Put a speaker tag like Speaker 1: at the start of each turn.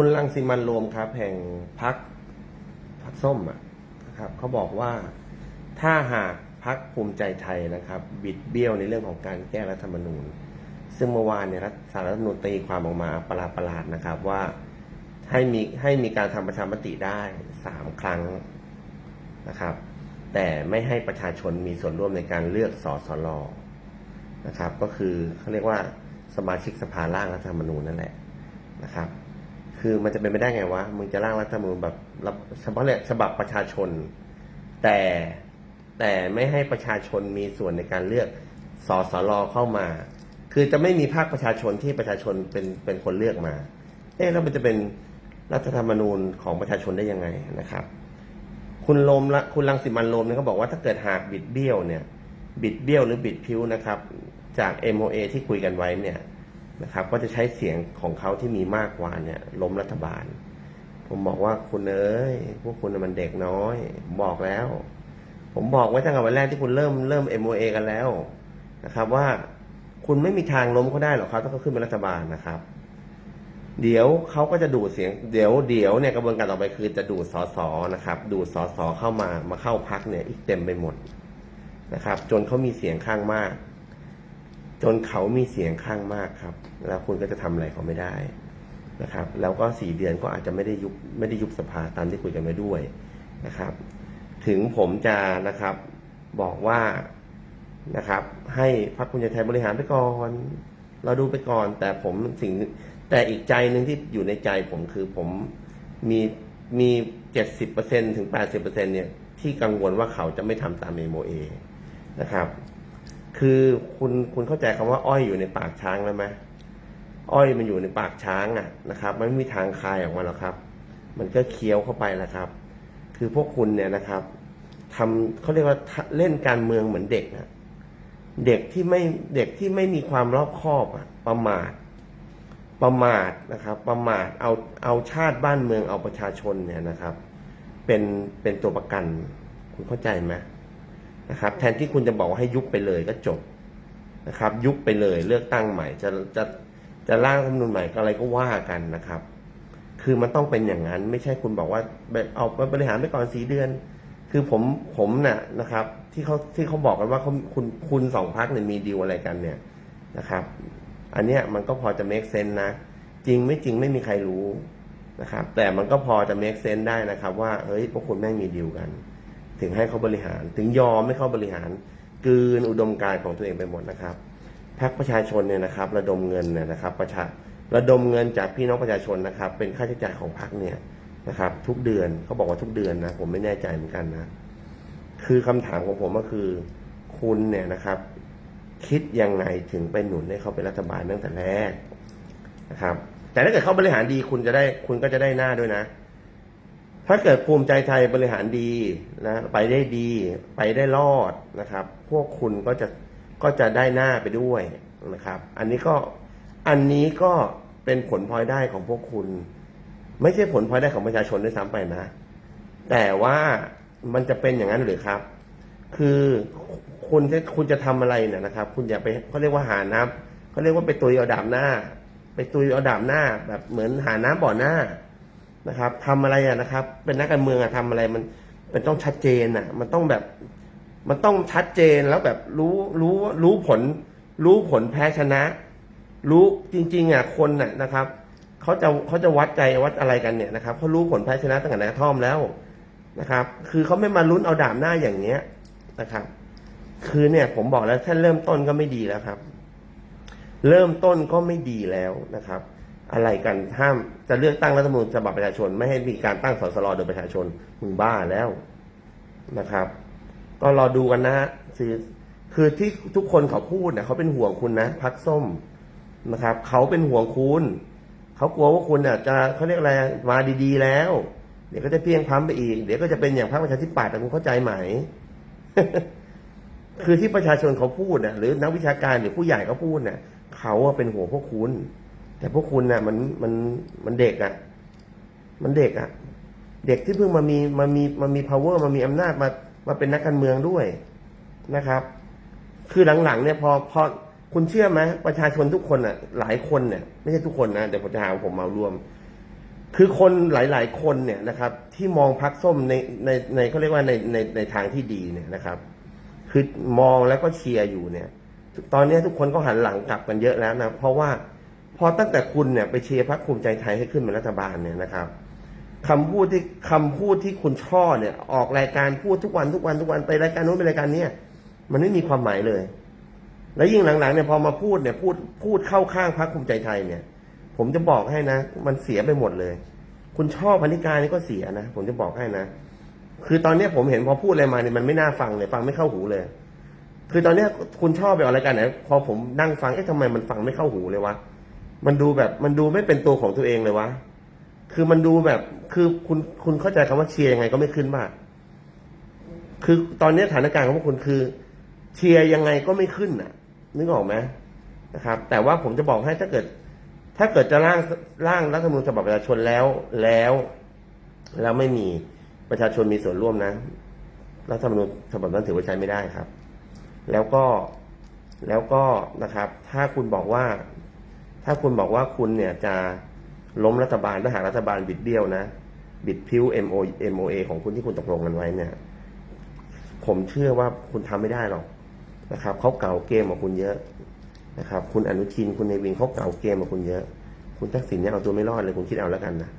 Speaker 1: คุณรังสิมันโรมครับแห่งพักพักส้มอะนะครับเขาบอกว่าถ้าหากพักภูมิใจไทยนะครับ บิดเบี้ยวในเรื่องของการแก้รัฐธรรมนูญ ซึ่งเมื่อวานเนี่ยรัฐสารรัฐธรรมนูญตีความออกมาประหลาดประหลาดๆนะครับว่าให้มีให้มีการทำประชามติได้สามครั้งนะครับ แต่ไม่ให้ประชาชนมีส่วนร่วมในการเลือกสสลนะครับ ก็คือเขาเรียกว่าสมาชิกสภาร่างรัฐธรรมนูญนั่นแหละนะครับ คือมันจะเป็นไปได้ไงวะ มึงจะร่างรัฐธรรมนูญแบบรับเฉพาะเลยฉบับประชาชน แต่แต่ไม่ให้ประชาชนมีส่วนในการเลือกสสลเข้ามา คือจะไม่มีภาคประชาชนที่ประชาชนเป็นเป็นคนเลือกมา เอ๊ะแล้วมันจะเป็นรัฐธรรมนูญของประชาชนได้ยังไงนะครับ คุณลมละคุณรังสิมันต์โรมเนี่ยเขาบอกว่าถ้าเกิดหากบิดเบี้ยวเนี่ย บิดเบี้ยวหรือบิดพิ้วนะครับ จาก MOA ที่คุยกันไว้เนี่ย นะครับ ก็จะใช้เสียงของเขาที่มีมากกว่าเนี่ยล้มรัฐบาล ผมบอกว่าคุณเอ้ยพวกคุณมันเด็กน้อยผมบอกแล้ว ผมบอกไว้ตั้งแต่วันแรกที่คุณเริ่มเริ่ม MOA กันแล้วนะครับ ว่าคุณไม่มีทางล้มเขาได้หรอกครับถ้าเขาขึ้นเป็นรัฐบาลนะครับ เดี๋ยวเขาก็จะดูดเสียง เดี๋ยวเดี๋ยวเนี่ยกระบวนการต่อไปคือจะดูดสอสอนะครับ ดูดสอสอเข้ามามาเข้าพักเนี่ยอีกเต็มไปหมดนะครับ จนเขามีเสียงข้างมาก จนเขามีเสียงข้างมากครับ แล้วคุณก็จะทำอะไรเขาไม่ได้นะครับ แล้วก็สี่เดือนก็อาจจะไม่ได้ยุบไม่ได้ยุบสภาตามที่คุยกันไว้ด้วยนะครับ ถึงผมจะนะครับบอกว่านะครับ ให้พรรคภูมิใจไทยบริหารไปก่อน เราดูไปก่อน แต่ผมสิ่งแต่อีกใจหนึ่งที่อยู่ในใจผมคือผมมีมีเจ็ดสิบเปอร์เซ็นถึงแปดสิบเปอร์เซ็นเนี่ยที่กังวลว่าเขาจะไม่ทำตามเอโมเอนะครับ คือคุณคุณเข้าใจคำว่าอ้อยอยู่ในปากช้างแล้วไหมอ้อยมันอยู่ในปากช้างอะนะครับ มันไม่มีทางคายออกมาหรอกครับ มันก็เคี้ยวเข้าไปแหละครับ คือพวกคุณเนี่ยนะครับทำเขาเรียกว่าเล่นการเมืองเหมือนเด็กนะเด็กที่ไม่เด็กที่ไม่มีความรอบคอบอะประมาท ประมาทนะครับ ประมาทเอาเอาชาติบ้านเมืองเอาประชาชนเนี่ยนะครับ เป็นเป็นตัวประกัน คุณเข้าใจไหม นะครับ แทนที่คุณจะบอกว่าให้ยุบไปเลยก็จบนะครับ ยุบไปเลยเลือกตั้งใหม่ จะจะจะร่างรัฐธรรมนูญใหม่อะไรก็ว่ากันนะครับ คือมันต้องเป็นอย่างนั้น ไม่ใช่คุณบอกว่าเอาไปบริหารไปก่อนสีเดือน คือผมผมน่ะนะครับ ที่เขาที่เขาบอกกันว่าเขาคุณคุณสองพักเนี่ยมีดีลอะไรกันเนี่ยนะครับ อันเนี้ยมันก็พอจะ make sense นะ จริงไม่จริงไม่มีใครรู้นะครับ แต่มันก็พอจะ make sense ได้นะครับ ว่าเฮ้ยพวกคุณแม่งมีดีลกัน ถึงให้เขาบริหาร ถึงยอมไม่เข้าบริหารกืนอุดมการณ์ของตัวเองไปหมดนะครับพรรคประชาชนเนี่ยนะครับระดมเงินเนี่ยนะครับ ประชาระดมเงินจากพี่น้องประชาชนนะครับ เป็นค่าใช้จ่ายของพรรคเนี่ยนะครับ ทุกเดือนเขาบอกว่าทุกเดือนนะผมไม่แน่ใจเหมือนกันนะ คือคำถามของผมก็คือ คุณเนี่ยนะครับ คิดยังไงถึงไปหนุนให้เขาเป็นรัฐบาลตั้งแต่แรกนะครับ แต่ถ้าเกิดเขาบริหารดีคุณจะได้คุณก็จะได้หน้าด้วยนะ ถ้าเกิดภูมิใจไทยบริหารดีนะไปได้ดีไปได้รอดนะครับ พวกคุณก็จะก็จะได้หน้าไปด้วยนะครับ อันนี้ก็อันนี้ก็เป็นผลพลอยได้ของพวกคุณ ไม่ใช่ผลพลอยได้ของประชาชนด้วยซ้ำไปนะ แต่ว่ามันจะเป็นอย่างนั้นหรือครับ คือคุณจะคุณจะทำอะไรเนี่ยนะครับ คุณอย่าไปเขาเรียกว่าหาน้ำเขาเรียกว่าไปตุยเอาดาบหน้า ไปตุยเอาดาบหน้า แบบเหมือนหาน้ำบ่อหน้า นะครับทำอะไรอะนะครับ เป็นนักการเมืองอะทำอะไรมันมันต้องชัดเจนอะมันต้องแบบ มันต้องชัดเจนแล้วแบบรู้รู้รู้ผล รู้ผลแพ้ชนะ รู้จริง ๆอะคนน่ะนะครับเขาจะเขาจะวัดใจวัดอะไรกันเนี่ยนะครับเขารู้ผลแพ้ชนะตั้งแต่ในกระท่อมแล้วนะครับ คือเขาไม่มาลุ้นเอาดาบหน้าอย่างเนี้ยนะครับ คือเนี่ยผมบอกแล้วแค่เริ่มต้นก็ไม่ดีแล้วครับ เริ่มต้นก็ไม่ดีแล้วนะครับ อะไรกันห้ามจะเลือกตั้งรัฐธรรมนูญฉบับประชาชน ไม่ให้มีการตั้งสสรโดยประชาชนมึงบ้าแล้วนะครับ ก็รอดูกันนะฮะคือคือที่ทุกคนเขาพูดเนี่ยเขาเป็นห่วงคุณนะพักส้มนะครับ เขาเป็นห่วงคุณเขากลัวว่าคุณเนี่ยจะเขาเรียกอะไรมาดีๆแล้ว เดี๋ยวก็จะเพียงพล้ำไปอีก เดี๋ยวก็จะเป็นอย่างพรรคประชาธิปัตย์แต่คุณเข้าใจไหมคือที่ประชาชนเขาพูดน่ะหรือนักวิชาการหรือผู้ใหญ่เขาพูดเนี่ยเขาเป็นห่วงพวกคุณ แต่พวกคุณน่ะมันมันมันเด็กอะมันเด็กอะเด็กที่เพิ่งมามีมามีมามี power มามีอำนาจมามาเป็นนักการเมืองด้วยนะครับ คือหลังๆเนี่ยพอพอคุณเชื่อไหมประชาชนทุกคนอะ หลายคนเนี่ยไม่ใช่ทุกคนนะเดี๋ยวผมจะหาว่าผมมารวม คือคนหลาย ๆ คนเนี่ยนะครับ ที่มองพักส้มในในในเขาเรียกว่าในในในทางที่ดีเนี่ยนะครับ คือมองแล้วก็เชียร์อยู่เนี่ย ตอนนี้ทุกคนก็หันหลังกลับกันเยอะแล้วนะเพราะว่า พอตั้งแต่คุณเนี่ยไปเชียร์พรรคภูมิใจไทยให้ขึ้นเป็นรัฐบาลเนี่ยนะครับคำพูดที่คำพูดที่คุณช่อเนี่ย ออกรายการพูดทุกวันทุกวันทุกวันไปรายการนู้นไปรายการเนี้ยมันไม่มีความหมายเลย แล้วยิ่งหลังๆเนี่ยพอมาพูดเนี่ยพูดพูดเข้าข้างพรรคภูมิใจไทยเนี่ย ผมจะบอกให้นะ มันเสียไปหมดเลย คุณชอบพันิการนี่ก็เสียนะผมจะบอกให้นะ คือตอนนี้ผมเห็นพอพูดอะไรมาเนี่ยมันไม่น่าฟังเลยฟังไม่เข้าหูเลย คือตอนนี้คุณชอบไปออกรายการไหนพอผมนั่งฟังเอ๊ะทำไมมันฟังไม่เข้าหูเลยวะ มันดูแบบมันดูไม่เป็นตัวของตัวเองเลยวะ คือมันดูแบบคือคุณคุณเข้าใจคำว่าเชียร์ยังไงก็ไม่ขึ้นบ้างคือตอนนี้สถานการณ์ของพวกคุณคือ เชียร์ยังไงก็ไม่ขึ้นน่ะ นึกออกไหมนะครับ แต่ว่าผมจะบอกให้ถ้าเกิด ถ้าเกิดจะร่างร่างรัฐธรรมนูญฉบับประชาชนแล้วแล้ว แล้วไม่มีประชาชนมีส่วนร่วมนะรัฐธรรมนูญฉบับนั้นถือว่าใช้ไม่ได้ครับ แล้วก็แล้วก็นะครับ ถ้าคุณบอกว่า ถ้าคุณบอกว่าคุณเนี่ยจะล้มรัฐบาลถ้าหากรัฐบาลบิดเบี้ยวนะ บิดพิ้ว MO MOA ของคุณที่คุณตกลงกันไว้เนี่ย ผมเชื่อว่าคุณทำไม่ได้หรอกนะครับเขาเก่าเกมกับคุณเยอะนะครับ คุณอนุชินคุณในวินเขาเก่าเกมกับคุณเยอะ คุณทักษิณเนี่ยเอาตัวไม่รอดเลยคุณคิดเอาแล้วกันนะ